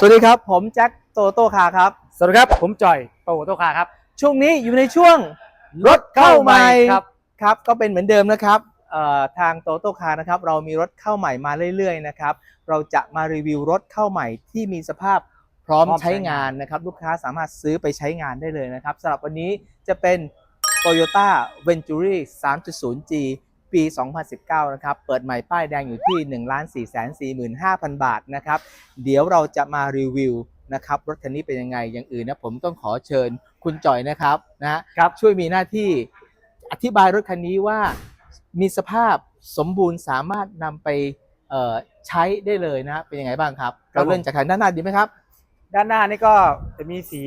สวัสดีครับ ผมแจ็คโตโต้คาร์ครับ สวัสดีครับผมจอยโตโตคาครับ ช่วงนี้อยู่ในช่วงรถเข้าใหม่ครับครับก็เป็นเหมือนเดิมนะครับเอ่อทางโตโต้คาร์นะครับเรามีรถเข้าใหม่มาเรื่อยๆนะครับเราจะมารีวิวรถเข้าใหม่ที่มีสภาพพร้อมพร้อมใช้ใช้งานนะครับลูกค้าสามารถซื้อไปใช้งานได้เลยนะครับสำหรับวันนี้จะเป็น Toyota Venturi 3.0G ปี 2019 นะครับ เปิดใหม่ป้ายแดงอยู่ที่ 1 4 4 5 0 0 0 บาทนะครับ เดี๋ยวเราจะมารีวิวนะครับรถคันนี้เป็นยังไง อย่างอื่นนะผมต้องขอเชิญคุณจอยนะครับนะฮะครับช่วยมีหน้าที่อธิบายรถคันนี้ว่ามีสภาพสมบูรณ์สามารถนำไปเอ่อใช้ได้เลยนะฮะเป็นยังไงบ้างครับครับ เราเริ่มจากทางด้านหน้าดีไหมครับ ด้านหน้านี่ก็จะมีสี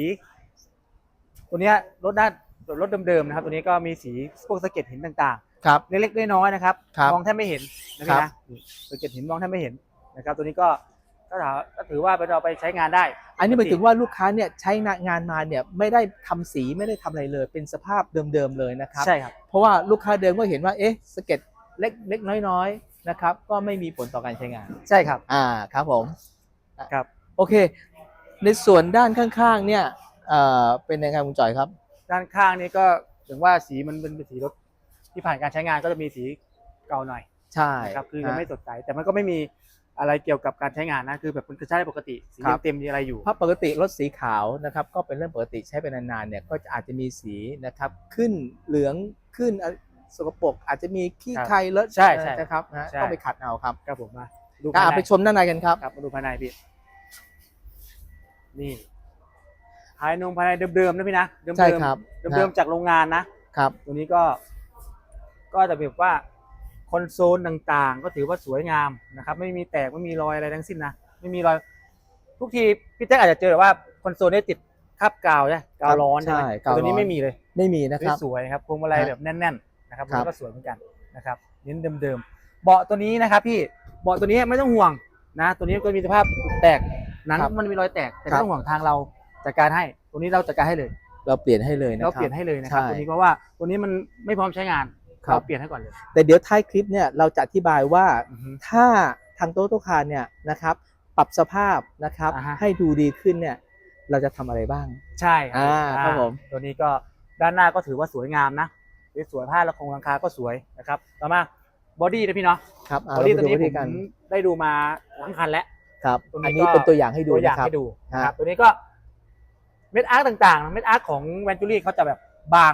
ตัวเนี้ยรถด้านรถเดิมๆนะครับ ตัวนี้ก็มีสีพวกสะเก็ดหินต่าง ครับๆเล็กๆน้อยๆนะครับ ครับมองแทบไม่เห็นนะครัพี่บ นะสะเก็ดหินมองแทบไม่เห็นนะครับ ตัวนี้ก็ก็ถามก็ถือว่าเราไปใช้งานได้ อันนี้หมายถึงว่าลูกค้าเนี่ยใช้งานมาเนี่ยไม่ได้ทำสีไม่ได้ทำอะไรเลย เป็นสภาพเดิมๆเลยนะครับ ใช่ครับ เพราะว่าลูกค้าเดิมก็เห็นว่าเอ๊ะสะเก็ดเล็กเล็กน้อยๆนะครับก็ไม่มีผลต่อการใช้งาน ใช่ครับ อ่าครับผมอะครับ โอเค ในส่วนด้านข้างๆเนี่ยเอ่อเป็นยังไงคุณจ่อยครับ ด้านข้างนี่ก็ถึงว่าสีมันเป็นสีรถ ที่ผ่านการใช้งานก็จะมีสีเก่าหน่อยใช่นะครับคือยังนะไม่สดใสแต่มันก็ไม่มีอะไรเกี่ยวกับการใช้งานนะคือแบบมันก็ใช้ได้ปกติสีครับเต็มๆมีอะไรอยู่เพราะปกติรถสีขาวนะครับก็เป็นเรื่องปกติใช้ไปนานๆเนี่ยก็จะอาจจะมีสีนะครับขึ้นเหลืองขึ้นอะสกปรกอาจจะมีขี้ครับใครเลอะใช่ใช่นะครับนะใช่ต้องไปขัดเอาครับครับผมมาดูอะภายในไปชมด้านในกันครับครับมาดูภายในพี่นี่ภายนงภายในเดิมๆนะพี่นะเดิมๆใช่ครับเดิมๆจากโรงงานนะครับ ตัวนี้ก็ ก็จะแบบว่าคอนโซลต่างๆ ก็ถือว่าสวยงามนะครับ ไม่มีแตกไม่มีรอยอะไรทั้งสิ้นนะ ไม่มีรอย ทุกทีพี่แจ๊คอาจจะเจอว่าคอนโซลได้ติดคราบกาวใช่กาวร้อนใช่ไหมใช่แต่กาวร้อนตัวนี้ไม่มีเลยไม่มีนะครับสวยๆนะครับพวงมาลัยฮะแบบแน่น ๆ นะครับครับมันก็สวยเหมือนกันนะครับเน้นเดิมๆเบาะตัวนี้นะครับ พี่เบาะตัวนี้ไม่ต้องห่วงนะ ตัวนี้ก็มีสภาพแตกหนังมันมีรอยแตกแต่ครัไม่บต้องห่วงทางเราจัดการให้ตัวนี้เราจัดการให้เลย เราเปลี่ยนให้เลยนะคเรารับเปลี่ยนให้เลยนะครับใช่ตัวนี้เพราะว่าตัวนี้มันไม่พร้อมใช้งาน ครับเราเปลี่ยนให้ก่อนเลย แต่เดี๋ยวท้ายคลิปเนี่ยเราจะอธิบายว่าอือฮึถ้าทางโตโตคาร์เนี่ยนะครับ ปรับสภาพนะครับอ่าฮะให้ดูดีขึ้นเนี่ยเราจะทำอะไรบ้าง ใช่ครัอ่าครับผมตัวนี้ก็ด้านหน้าก็ถือว่าสวยงามนะสวยๆผ้าและคงราคาก็สวยนะครับต่อมาบอดี้นะพี่เนาะครับอ่าบอดี้เราตัวไปดูนี้วิผธีมกันได้ดูมาทั้งคันแล้วครับตัวนี้อันนี้ก็เป็นตัวอย่างให้ดูตัวอย่างนะครับให้ดูนะคครัรับบตัวนี้ก็เม็ดอาร์ตต่างๆเม็ดอาร์ตของแวนจูรี่เขาจะแบบบาง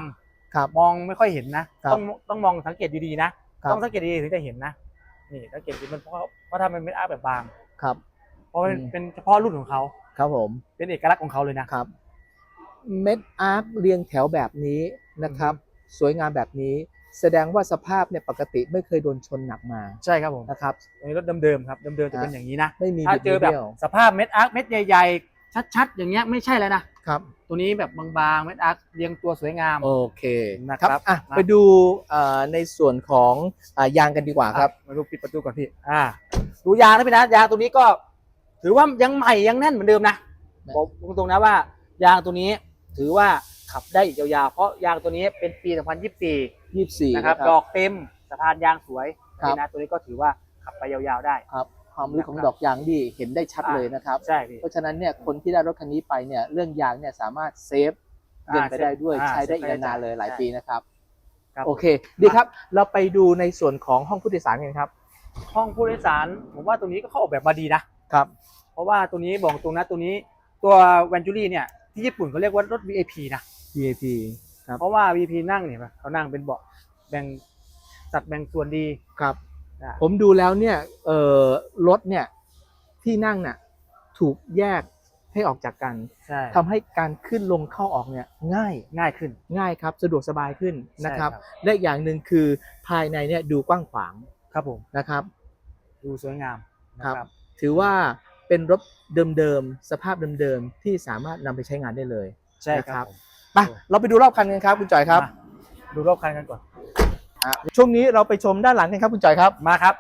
ครับมองไม่ค่อยเห็นนะ ครับต้องต้องมองสังเกตดีๆนะ ครับ ต้องสังเกตดีๆถึงจะเห็นนะ นี่สังเกตดีมันเพราะเพราะทำเป็นเม็ดอาร์ตแบบบาง ครับ เพราะมันอืม เป็นเฉพาะรุ่นของเขา ครับผมเป็นเอกลักษณ์ของเขาเลยนะ ครับเม็ดอาร์คเรียงแถวแบบนี้นะครับ สวยงามแบบนี้ แสดงว่าสภาพเนี่ยปกติไม่เคยโดนชนหนักมาใช่ครับผมนะครับอันนี้รถเดิมๆครับ เดิมๆจะเป็นฮะอย่างนี้นะ ไม่มีถ้าบิดเจอแบบเบี้ยวสภาพเม็ดอาร์ตเม็ดใหญ่ๆ ชัดๆ อย่างเงี้ยไม่ใช่แล้วนะ ครับ ตัวนี้แบบบางๆเม็ดอาร์ตเรียงตัวสวยงาม โอเคนะครับอะนะไปดูเอ่อในส่วนของอ่ายางกันดีกว่าครับมาดูปิดประตูก่อนพี่อ่าดูยางนะพี่นะยางตัวนี้ก็ ถือว่ายังใหม่ยังแน่นเหมือนเดิมนะนะบอกตรงๆนะว่ายางตัวนี้ถือว่าขับได้อีกยาวๆ เพราะยางตัวนี้เป็นปี 2024ยี่สี่นะครับ ดอกเต็มสะพานยางสวยครับนี่นะตัวนี้ก็ถือว่าขับไปยาวๆได้ครับ ความลึกของดอกยางดีเห็นได้ชัดเลยนะครับใช่พี่เพราะฉะนั้นเนี่ยคนที่ได้รถคันนี้ไปเนี่ยเรื่องยางเนี่ยสามารถเซฟเงินไปได้ด้วยอ่าใช้ได้เซอีฟกไปได้นานๆเลยหลายใช่ปีนะครับครับโอเค ดีครับเราไปดูในส่วนของห้องผู้โดยสารกันครับ ห้องผู้โดยสารผมว่าตัวนี้ก็เขาออกแบบมาดีนะครับ เพราะว่าตัวนี้บอกตรงนะตัวนี้ตัวแวนจูรี่เนี่ยที่ญี่ปุ่นเขาเรียกว่ารถ VIP นะ VIP ครับเพราะว่า VIP นั่งเนี่ยเขานั่งเป็นเบาะแบ่งสัดแบ่งส่วนดีครับนะ ผมดูแล้วเนี่ยเอ่อรถเนี่ยที่นั่งน่ะถูกแยกให้ออกจากกันใช่ทำให้การขึ้นลงเข้าออกเนี่ยง่ายง่ายขึ้นง่ายครับ สะดวกสบายขึ้นนะครับใช่และอีกอย่างหนึ่งคือภายในเนี่ยดูกว้างขวางครับผมนะครับ ดูสวยงามนะครับ ถือว่าเป็นรถเดิมๆสภาพเดิมๆที่สามารถนำไปใช้งานได้เลย ใช่คนะครัรับบผมไปเราไปดูรอบคันกันครับคุณจอยครับมาดูรอบคันกันก่อน อะช่วงนี้เราไปชมด้านหลังกันครับคุณจอยครับมาครับ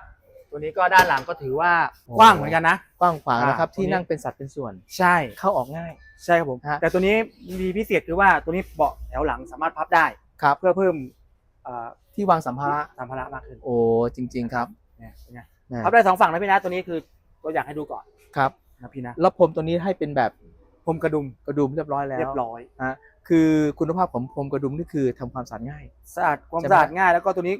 ตัวนี้ก็ด้านหลังก็ถือว่าโอ้กว้างเหมือนกันนะ กว้างขวางนะครับอ่าที่ตัวนี้นั่งเป็นสัดเป็นส่วน ใช่เข้าออกง่าย ใช่ครับผมฮะแต่ตัวนี้มีพิเศษคือว่าตัวนี้เบาะแถวหลังสามารถพับได้ครับเพื่อเพิ่มเอ่อที่วางสัมภาระสัมภาระมากขึ้นโอ้จริง ๆครับเนี่ยเป็นไงนะพับได้สองฝั่งนะพี่นะตัวนี้คือตัวอย่างให้ดูก่อนครับนะพี่นะแล้วพรมตัวนี้ให้เป็นแบบพรมกระดุมกระดุมเรียบร้อยแล้วเรียบร้อยฮะ คือคุณภาพของพรมกระดุมนี่คือทำความสะอาดง่ายสะอาดความใช่ไหมสะอาดง่าย แล้วก็ตัวนี้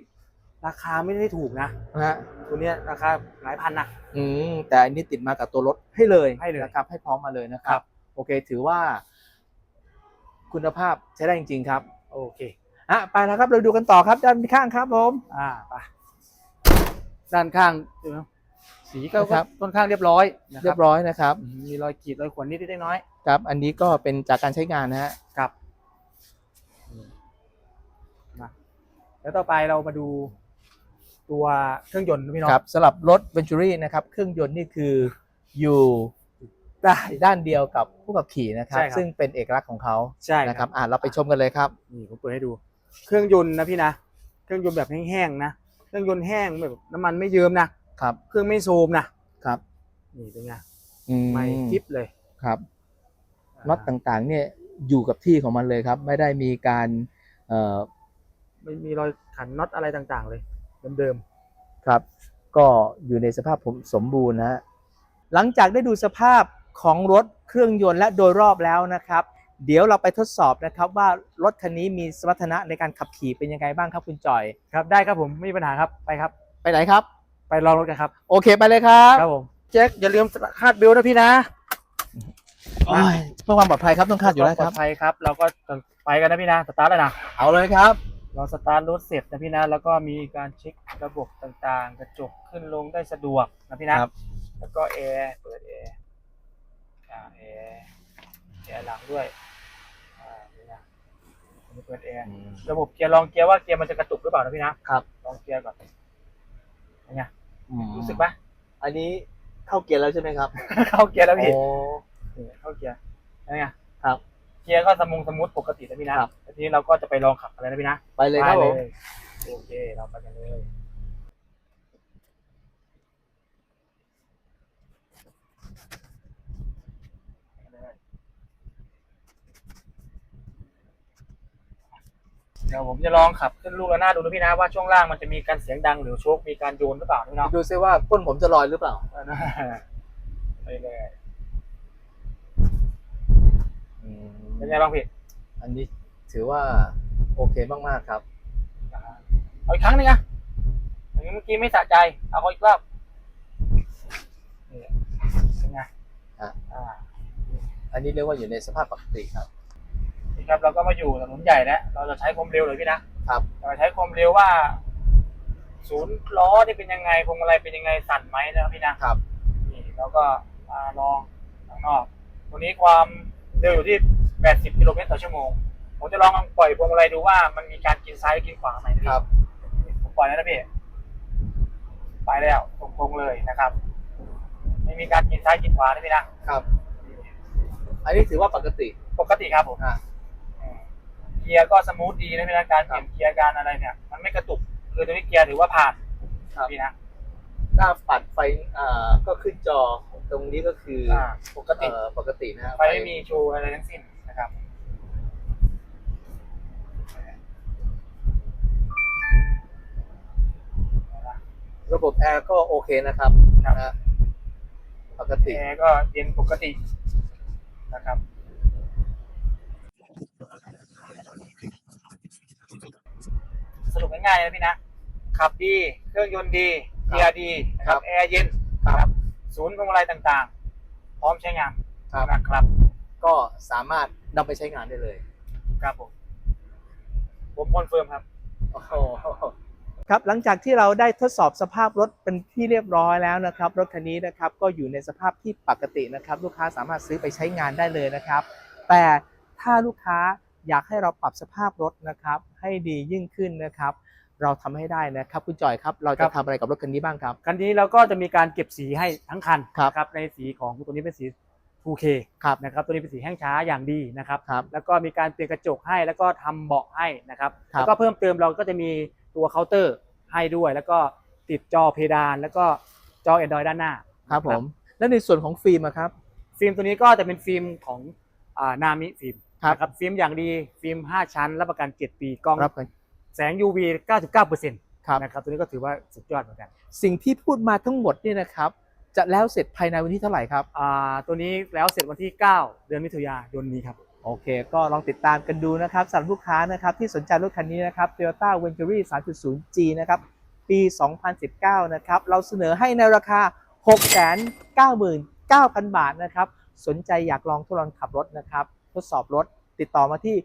ราคาไม่ได้ถูกนะนะฮะตัวเนี้ยราคาหลายพันนะอืมแต่อันนี้ติดมากับตัวรถให้เลยให้เลยนะครับ ให้พร้อมมาเลยนะคครัรับบโอเค ถือว่า คุณภาพใช้ได้จริง ๆ ครับ โอเคอะไปแล้วครับเราดูกันต่อครับด้านข้างครับผมอ่าไปด้านข้างดูนะสีก็ครับค่อนข้างเรียบร้อยนะคเรีรัยบร้อยนะครับอืมมีรอยขีดรอยข่วนนิดๆน้อยครับ อันนี้ก็เป็นจากการใช้งานนะฮะ ๆครับมา แล้วต่อไปเรามาดูตัวเครื่องยนต์นะพี่น้องครับสำหรับรถ Venturi นะครับ เครื่องยนต์นี่คืออยู่ได้ด้านเดียวกับผู้ขับขี่นะครับ ใช่ครับ ซึ่งเป็นเอกลักษณ์ของเขาใช่นะคครัรับบอะเราไปชมกันเลยครับ นี่ผมเปิดให้ดู เครื่องยนต์นะพี่นะ เครื่องยนต์แบบแห้งๆนะ เครื่องยนต์แห้งแบบน้ำมันไม่เยิ้มนะ ครับเครื่องไม่โซมนะครับ นี่เป็นไงอืไม่ทิปเลยครับน็อตต่างๆเนี่ยอยู่กับที่ของมันเลยครับ ไม่ได้มีการเอ่อ ไม่มีรอยขันน็อตอะไรต่างๆ เลยเดิมครับ ก็อยู่ในสภาพผมสมบูรณ์นะฮะหลังจากได้ดูสภาพของรถเครื่องยนต์และโดยรอบแล้วนะครับ เดี๋ยวเราไปทดสอบนะครับว่ารถคันนี้มีสมรรถนะในการขับขี่เป็นยังไงบ้างครับคุณจอย ๆครับได้ครับผมไม่มีปัญหาครับไปครับ ไปไหนครับ ไปลองรถกันครับโอเคไปเลยครับครับผมแจ็คอย่าลืมคาดเบลต์นะพี่นะโอ้ยเพื่อความปลอดภัยครับต้องคาดอยู่แล้วคปลรัอบดภัยครับ เราก็จะไปกันนะพี่นะสตาร์ทเลยนะ เอาเลยครับ เราสตาร์ทรถเสร็จนะพี่นะ แล้วก็มีการเช็คระบบต่างๆ กระจกขึ้นลงได้สะดวกนะพี่นะ ครับ แล้วก็แอร์เปิดแอร์อ่าแอร์แอร์หลังด้วยอ่านี่นะอันนี้เปิดแอร์ ระบบเกียร์ลองเกียร์ว่าเกียร์มันจะกระตุกหรือเปล่านะพี่นะครับ ลองเกียร์ก่อนเป็นไงรู้สึกปะอันนี้เข้าเกียร์แล้วใช่ไหมครับ เข้าเกียร์แล้วพี่โอ้นี่เข้าเกียร์เป็นไงครับเกียร์ก็สมุงสมูทปกตินะพี่นะครับแล้วทีนี้เราก็จะไปลองขับอะไรนะพี่นะไปเลยครับผมโอเคเราไปกันเลยเดี๋ยวผมจะลองขับขึ้นลูกระนาดดูนะพี่นะว่าช่วงล่างมันจะมีการเสียงดังหรือโชคมีการโยนหรือเปล่านะพี่เนาะดูซิว่าก้นผมจะลอยหรือเปล่า ไปเลย เป็นไงบ้างพี่อันนี้ถือว่าโอเคมากๆครับ เอาอีกครั้งหนึงอะอย่างนี้เมื่อกี้ไม่สะใจ เอาอีกรอบนี่เป็นไงอะ อ่า อันนี้เรียกว่าอยู่ในสภาพปกติครับนี่ครับเราก็มาอยู่ถนนใหญ่แล้ว เราจะใช้ความเร็วเลยพี่นะครับ เราจะใช้ความเร็วว่า ศูนย์ล้อนี่เป็นยังไงพวงมาลัยเป็นยังไงสั่นไหมนะครับพี่นะครับ นี่เราก็มาลองข้างนอก ตัวนี้ความเร็วอยู่ที่ 80 กิโลเมตรต่อชั่วโมง ผมจะลองปล่อยพวงมาลัยดูว่ามันมีการกินซ้ายหรือกินขวาไหมนะพี่ครับ ผมปล่อยแล้วนะพี่ไปแล้วตรงๆเลยนะครับ ไม่มีการกินซ้ายกินขวานะพี่นะครับ อันนี้ถือว่าปกติปกติครับผมอะอืมเกียร์ก็สมูทดีนะพี่นะการเปลี่ยนครับเกียร์การอะไรเนี่ย มันไม่กระตุกคือตัวนี้เกียร์ถือว่าผ่านครับ พี่นะหน้าปัดไฟอ่าก็ขึ้นจอตรงนี้ก็คือออ่าปกติ เอ่อปกตินะฮะไฟไม่มีโชว์อะไรทั้งสิ้น รับระบบแอร์ก็โอเคนะครับครับ นะปกติแอร์ก็เย็นปกตินะครับ สรุปง่ายๆนะพี่นะ ขับดี เครื่องยนต์ดีเกียร์ดีนะครับแอร์เย็นนะครับศูนย์พวงมาลัยต่างๆ พร้อมใช้งานครับ นะครับก็สามารถนำไปใช้งานได้เลย ครับผม ผมคอนเฟิร์มครับ ครับหลังจากที่เราได้ทดสอบสภาพรถเป็นที่เรียบร้อยแล้วนะครับ รถคันนี้นะครับก็อยู่ในสภาพที่ปกตินะครับ ลูกค้าสามารถซื้อไปใช้งานได้เลยนะครับ แต่ถ้าลูกค้าอยากให้เราปรับสภาพรถนะครับ ให้ดียิ่งขึ้นนะครับ เราทำให้ได้นะครับคุณจอยครับ เราครัจะบทำอะไรกับรถคันนี้บ้างครับคันนี้เราก็จะมีการเก็บสีให้ทั้งคันครับครับในสีของตัวนี้เป็นสี 2K ครับนะครับตัวนี้เป็นสีแห้งช้าอย่างดีนะครับครับแล้วก็มีการเปลี่ยนกระจกให้แล้วก็ทำเบาะให้นะครับครับแล้วก็เพิ่มเติมเราก็จะมี ตัวเคาน์เตอร์ให้ด้วย แล้วก็ติดจอเพดาน แล้วก็จอ Android ด้านหน้า ครับผม แล้วในส่วนของฟิล์มอะครับ ฟิล์มตัวนี้ก็จะเป็นฟิล์มของอ่านามิฟิล์มครับ นะครับฟิล์มอย่างดีฟิล์ม 5 ชั้น รับประกัน 7 ปีกล้องรับกัน แสง UV 99%ครับ นะครับตัวนี้ก็ถือว่าสุดยอดเหมือนกันสิ่งที่พูดมาทั้งหมดเนี่ยนะครับ จะแล้วเสร็จภายในวันที่เท่าไหร่ครับ อ่าตัวนี้แล้วเสร็จวันที่ 9 เดือนมิถุนายนนี้ครับ โอเค ก็ลองติดตามกันดูนะครับสำหรับลูกค้านะครับที่สนใจรถคันนี้นะครับ Toyota Ventury 3.0G นะครับ ปี 2019 นะครับ เราเสนอให้ในราคา 699,000 บาทนะครับ สนใจอยากลองทดลองขับรถนะครับ ทดสอบรถติดต่อมาที่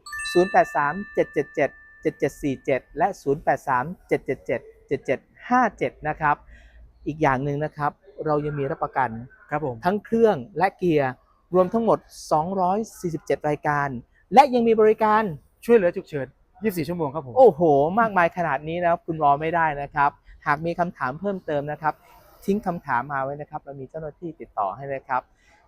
0837777747 และ 0837777757 นะครับ อีกอย่างหนึ่งนะครับ เรายังมีรับประกันครับผมทั้งเครื่องและเกียร์ รวมทั้งหมด 247 รายการ และยังมีบริการช่วยเหลือฉุกเฉิน 24 ชั่วโมงครับผม โอ้โห มากมายขนาดนี้นะครับคุณรอไม่ได้นะครับ หากมีคำถามเพิ่มเติมนะครับ ทิ้งคำถามมาไว้นะครับ เรามีเจ้าหน้าที่ติดต่อให้นะครับ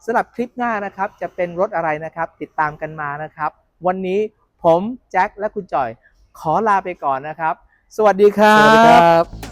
สำหรับคลิปหน้านะครับจะเป็นรถอะไรนะครับ ติดตามกันมานะครับ วันนี้ผมแจ็คและคุณจ่อยขอลาไปก่อนนะครับ สวัสดีครับ สวัสดีครับ